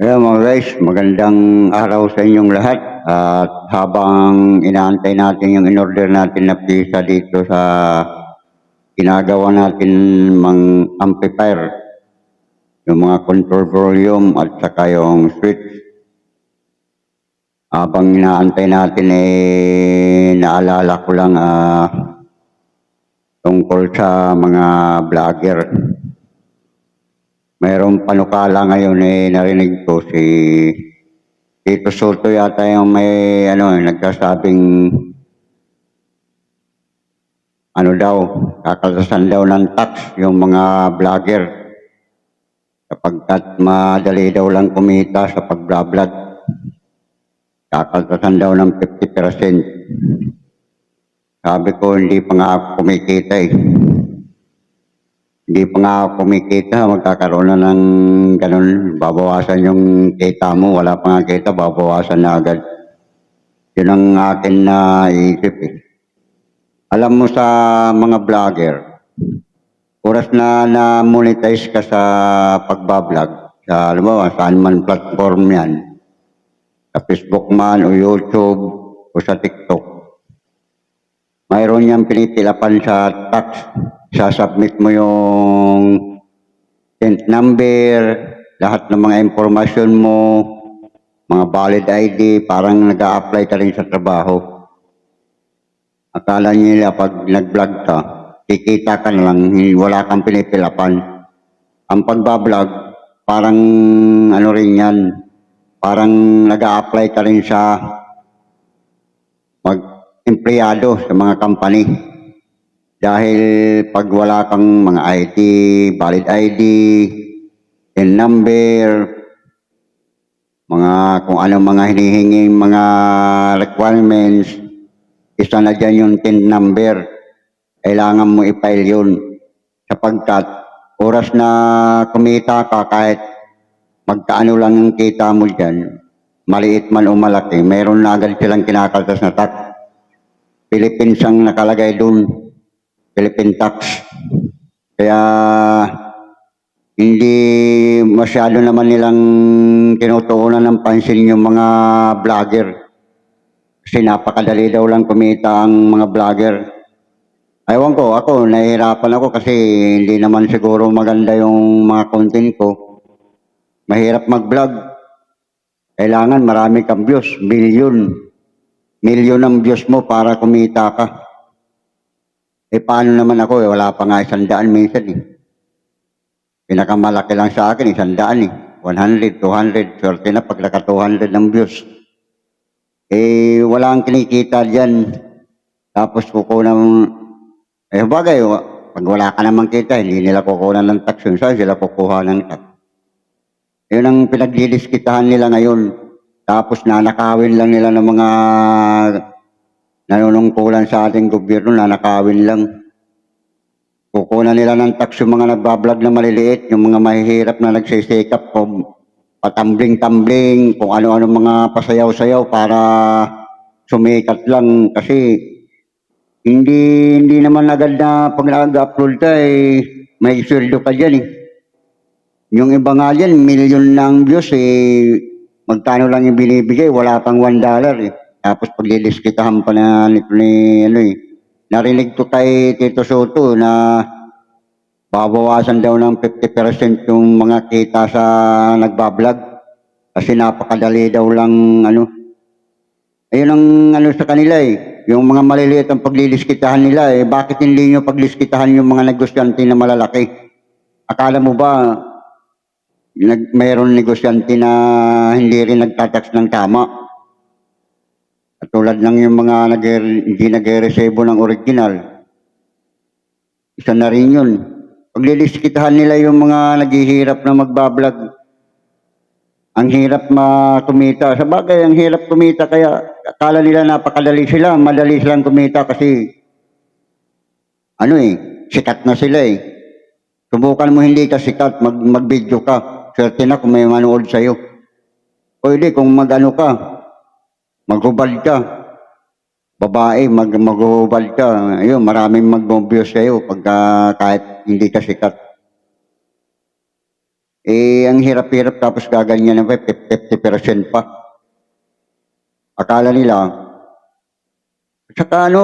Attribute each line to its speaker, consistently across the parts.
Speaker 1: Hello mga guys, magandang araw sa inyong lahat. At habang inaantay natin yung in-order natin na pizza dito sa ginagawa natin mang amplifier, yung mga control volume at saka yung switch. Habang inaantay natin eh, naalala ko lang ah, tungkol sa mga vlogger mayroong panukala ngayon eh narinig ko si Tito Soto yata yung may ano nagkasabing ano daw kakaltasan daw ng tax yung mga vlogger. Kapagkat madali daw lang kumita sa pag-vlog kakaltasan daw ng 50%. Sabi ko hindi pa nga kumikita eh hindi pa nga kumikita, magkakaroon na ng ganun, babawasan yung kita mo, wala pa nga kita, babawasan na agad. Yun ang akin na isip eh. Alam mo sa mga vlogger, oras na na-monetize ka sa pagbablog, sa alam mo, saan man platform yan, sa Facebook man o YouTube o sa TikTok, mayroon niyang pinitilapan sa tax. Sasubmit mo yung tent number, lahat ng mga impormasyon mo, mga valid ID, parang nag apply ka rin sa trabaho. Akala nila pag nag-vlog ka, kikita ka na lang, wala kang pinipilapan. Ang pagbablog, parang ano rin yan, parang nag apply ka rin sa mag-empleyado sa mga company. Dahil pag wala kang mga ID, valid ID, and number, mga kung ano mga hinihinging mga requirements, isa na dyan yung TIN number. Kailangan mo i-file yun. Sapagkat oras na kumita ka kahit magkaano lang ang kita mo dyan, maliit man o malaki, meron na agad silang kinakaltas na tax. Philippines ang nakalagay doon. Philippine tax. Kaya hindi masyado naman nilang tinutuunan ng pansin yung mga vlogger. Kasi napakadali daw lang kumita ang mga vlogger. Ewan ko, ako, nahihirapan ako kasi hindi naman siguro maganda yung mga content ko. Mahirap mag-vlog. Kailangan marami kang views, million. Million ang views mo para kumita ka. Eh paano naman ako eh, wala pa nga isang daan minsan eh. Pinakamalaki lang sa akin, isang daan eh. 100, 200, swerte na pag naka 200 ng views. Eh, wala ang kinikita dyan. Tapos kukunan, eh bagay, pag wala ka naman kita, hindi nila kukunan ng tax yun. Saan sila kukuha ng tax? Yun ang pinagdidiskitahan nila ngayon. Tapos nanakawin lang nila ng mga nanunungkulan sa ating gobyerno, nanakawin lang. Kukunan nila ng tax yung mga nagbablog na maliliit, yung mga mahihirap na nagsisikap kung patambling-tambling, kung ano-ano mga pasayaw-sayaw para sumikat lang kasi hindi hindi naman agad na pag nag-upload ka eh, may sweldo ka dyan eh. Yung iba nga dyan, million ng views eh, magkano lang yung binibigay, wala pang one dollar eh. Tapos pagliliskitahan pa na nito ni ano eh. Narinig ko kay Tito Soto na babawasan daw ng 50% yung mga kita sa nagbablog. Kasi napakadali daw lang ano. Ayun ang ano sa kanila eh. Yung mga maliliit ang pagliliskitahan nila eh. Bakit hindi nyo pagliskitahan yung mga negosyante na malalaki? Akala mo ba nag, mayroon negosyante na hindi rin nagtatax ng tama? Katulad ng yung mga nag hindi nag-resebo ng original. Isa na rin yun. Pagliliskitahan nila yung mga naghihirap na magbablog. Ang hirap makumita. Sa bagay, ang hirap kumita kaya akala nila napakadali sila. Madali silang kumita kasi ano eh, sikat na sila eh. Subukan mo hindi ka sikat, mag, mag-video ka. Swerte na kung may manood sa'yo. Pwede kung mag-ano ka, maghubad ka. Babae, mag maghubad ka. Ayun, maraming mag-views sa'yo pagka kahit hindi ka sikat. Eh, ang hirap-hirap tapos gaganyan na pa, 50% pa. Akala nila, saka ano,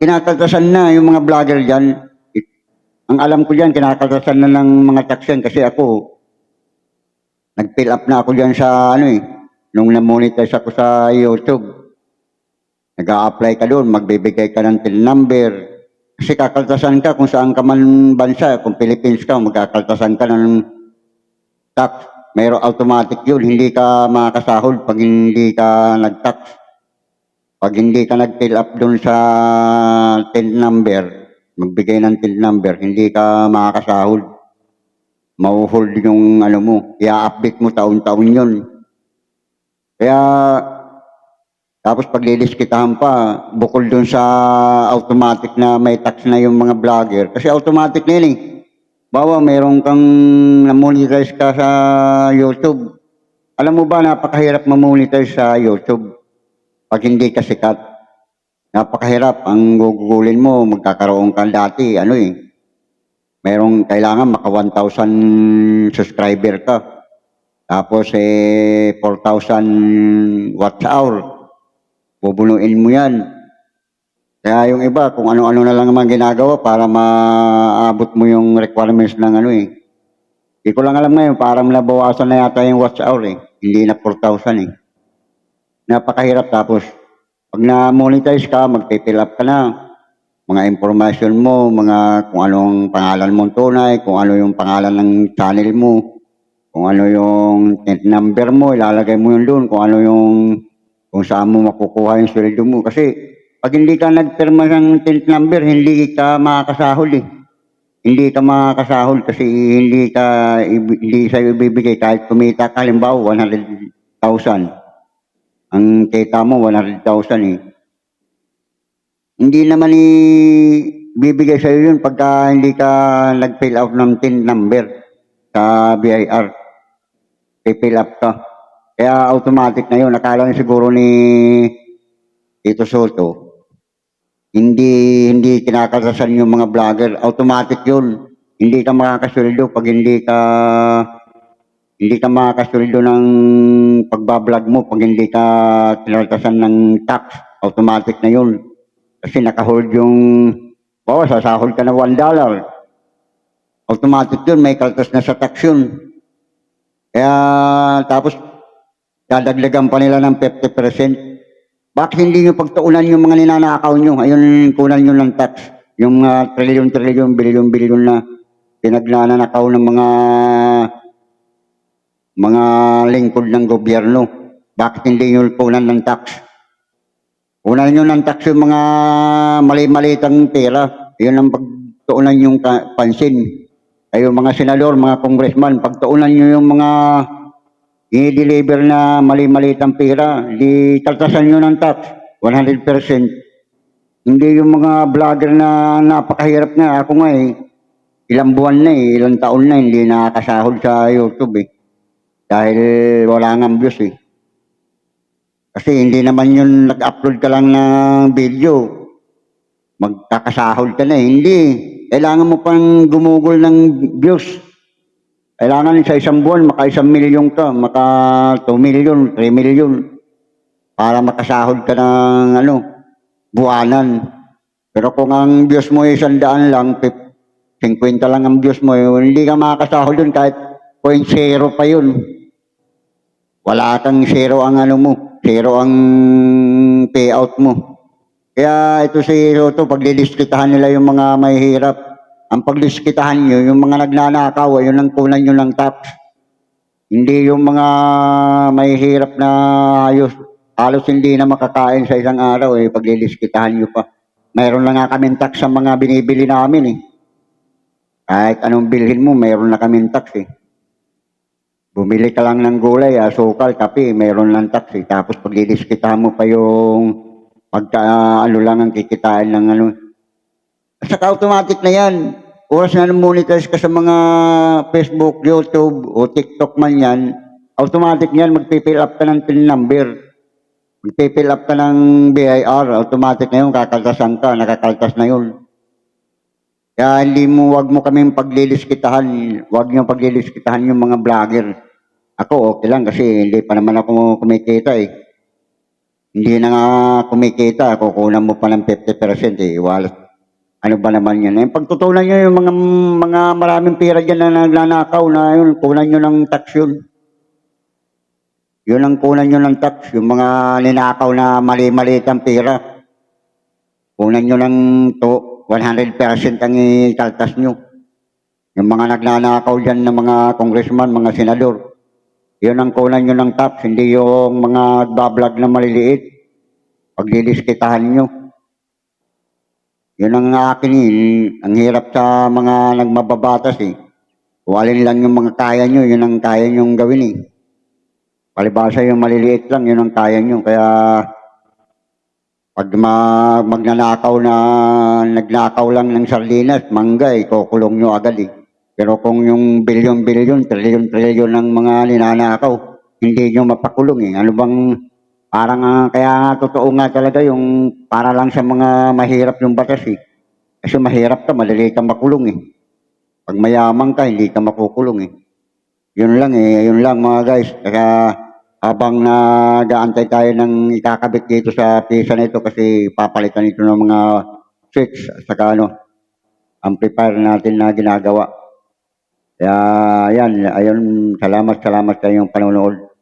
Speaker 1: kinakaltasan na yung mga vlogger dyan. Ang alam ko dyan, kinakaltasan na ng mga taxen kasi ako, nag-fill up na ako dyan sa ano eh, nung na-monetize ako sa YouTube. nag apply ka doon, magbibigay ka ng TIN number. Kasi kakaltasan ka kung saan ka man bansa, kung Philippines ka, magkakaltasan ka ng tax. Mayroong automatic yun, hindi ka makakasahod pag hindi ka nag-tax. Pag hindi ka nag-fill up doon sa TIN number, magbigay ng TIN number, hindi ka makakasahod. Mauhold yung ano mo, i-update mo taon-taon yun. Kaya tapos pagliliskitahan pa, bukol dun sa automatic na may tax na yung mga vlogger. Kasi automatic na yun eh. Bawa, meron kang na-monetize ka sa YouTube. Alam mo ba, napakahirap ma-monetize sa YouTube pag hindi ka sikat. Napakahirap. Ang gugugulin mo, magkakaroon ka dati, ano eh. Merong kailangan maka 1,000 subscriber ka. Tapos eh, 4,000 watch hour bubunuin mo yan. Kaya yung iba, kung ano-ano na lang naman ginagawa para maabot mo yung requirements ng ano eh. Hindi ko lang alam ngayon, parang nabawasan na yata yung watch hour eh. Hindi na 4,000 eh. Napakahirap tapos, pag na-monetize ka, mag-fill up ka na. Mga information mo, mga kung anong pangalan mo tunay, kung ano yung pangalan ng channel mo, kung ano yung tent number mo, ilalagay mo yun doon, kung ano yung kung saan mo makukuha yung sweldo mo. Kasi pag hindi ka nagpirma ng tent number, hindi ka makakasahod eh. Hindi ka makakasahod kasi hindi ka hindi sa ibibigay kahit kumita ka halimbawa 100,000. Ang kita mo 100,000 eh. Hindi naman ibibigay sa yun pagka hindi ka nag-fill out ng tent number sa BIR. I-fill up ka. Kaya automatic na yun. Nakala niya siguro ni Tito Soto, hindi hindi kinakaltasan yung mga vlogger. Automatic yun. Hindi ka makakasweldo pag hindi ka hindi ka makakasweldo ng pagbablog mo pag hindi ka kinaltasan ng tax. Automatic na yun. Kasi nakahold yung, bawa sasahod ka na $1 dollar. Automatic yun, may kaltas na sa tax yun. Kaya tapos dadagdagan pa nila ng 50%. Bakit hindi nyo pagtuunan yung mga ninanakaw nyo? Ayun, kunan nyo ng tax. Yung uh, trilyon-trilyon, bilyon-bilyon na pinagnanakaw ng mga mga lingkod ng gobyerno. Bakit hindi nyo kunan ng tax? Kunan nyo ng tax yung mga mali-malitang pera. Yun ang pagtuunan yung pansin. Ay yung mga senador, mga congressman, pagtuunan nyo yung mga i-deliver na mali-malitang pera, di kaltasan nyo ng tax, 100%. Hindi yung mga vlogger na napakahirap na. Ako nga eh, ilang buwan na eh, ilang taon na hindi nakakasahod sa YouTube eh. Dahil wala nga views eh. Kasi hindi naman yun nag-upload ka lang ng video, magkakasahod ka na eh. Hindi. Kailangan mo pang gumugol ng views. Kailangan sa isang buwan, maka isang milyon ka, maka 2 milyon, 3 milyon. Para makasahod ka ng ano, buwanan. Pero kung ang views mo isang daan lang, pip- 50 lang ang views mo, eh, hindi ka makakasahod dun kahit 0.0 pa yun. Wala kang zero ang ano mo, zero ang payout mo. Kaya ito si Soto, pagliliskitahan nila yung mga mahihirap, ang pagliskitahan nyo, yung mga nagnanakaw, yun ang kunan nyo ng tax. Hindi yung mga mahihirap na ayos, halos hindi na makakain sa isang araw, eh, pagliliskitahan nyo pa. Mayroon na nga kaming tax sa mga binibili namin eh. Kahit anong bilhin mo, mayroon na kaming tax eh. Bumili ka lang ng gulay, asukal, kape, mayroon lang tax eh. Tapos pagliliskitahan mo pa yung pagka ano lang ang kikitain ng ano. Saka automatic na yan. Oras na monetize ka sa mga Facebook, YouTube, o TikTok man yan, automatic yan, magpipill up ka ng PIN number. Magpipill up ka ng BIR, automatic na yun, kakaltasan ka, nakakaltas na yun. Kaya hindi mo, wag mo kaming pagliliskitahan, wag niyo pagliliskitahan yung mga vlogger. Ako okay lang kasi hindi pa naman ako kumikita eh. Hindi na nga kumikita, kukunan mo pa ng 50% eh. Wala. Ano ba naman yan? Eh, pagtutunan nyo yung mga, mga maraming pera dyan na nagnanakaw na yun, kunan nyo ng tax yun. Yun ang kunan nyo ng tax, yung mga ninakaw na mali-maliit ang pera. Kunan nyo ng to, 100% ang ikaltas nyo. Yung mga nagnanakaw dyan ng mga congressman, mga senador. Yun ang kunan nyo ng tax, hindi yung mga bablog na maliliit. Pagliliskitahan nyo. Yun ang akin eh. Ang hirap sa mga nagmababatas eh. Kung alin lang yung mga kaya nyo, yun ang kaya nyong gawin eh. Palibasa yung maliliit lang, yun ang kaya nyo. Kaya pag ma magnanakaw na nagnakaw lang ng sardinas, mangga eh, kukulong nyo agad eh. Pero kung yung bilyon-bilyon, trilyon-trilyon ng mga ninanakaw, hindi nyo mapakulong eh. Ano bang, parang ah, kaya nga totoo nga talaga yung para lang sa mga mahirap yung batas eh. Kasi mahirap ka, madali ka makulong eh. Pag mayaman ka, hindi ka makukulong eh. Yun lang eh, yun lang mga guys. Kaya habang nag-aantay tayo ng ikakabit dito sa pisa nito kasi papalitan ito ng mga switch at saka ano, amplifier natin na ginagawa. Kaya yan, ayun, salamat, salamat sa iyong panonood.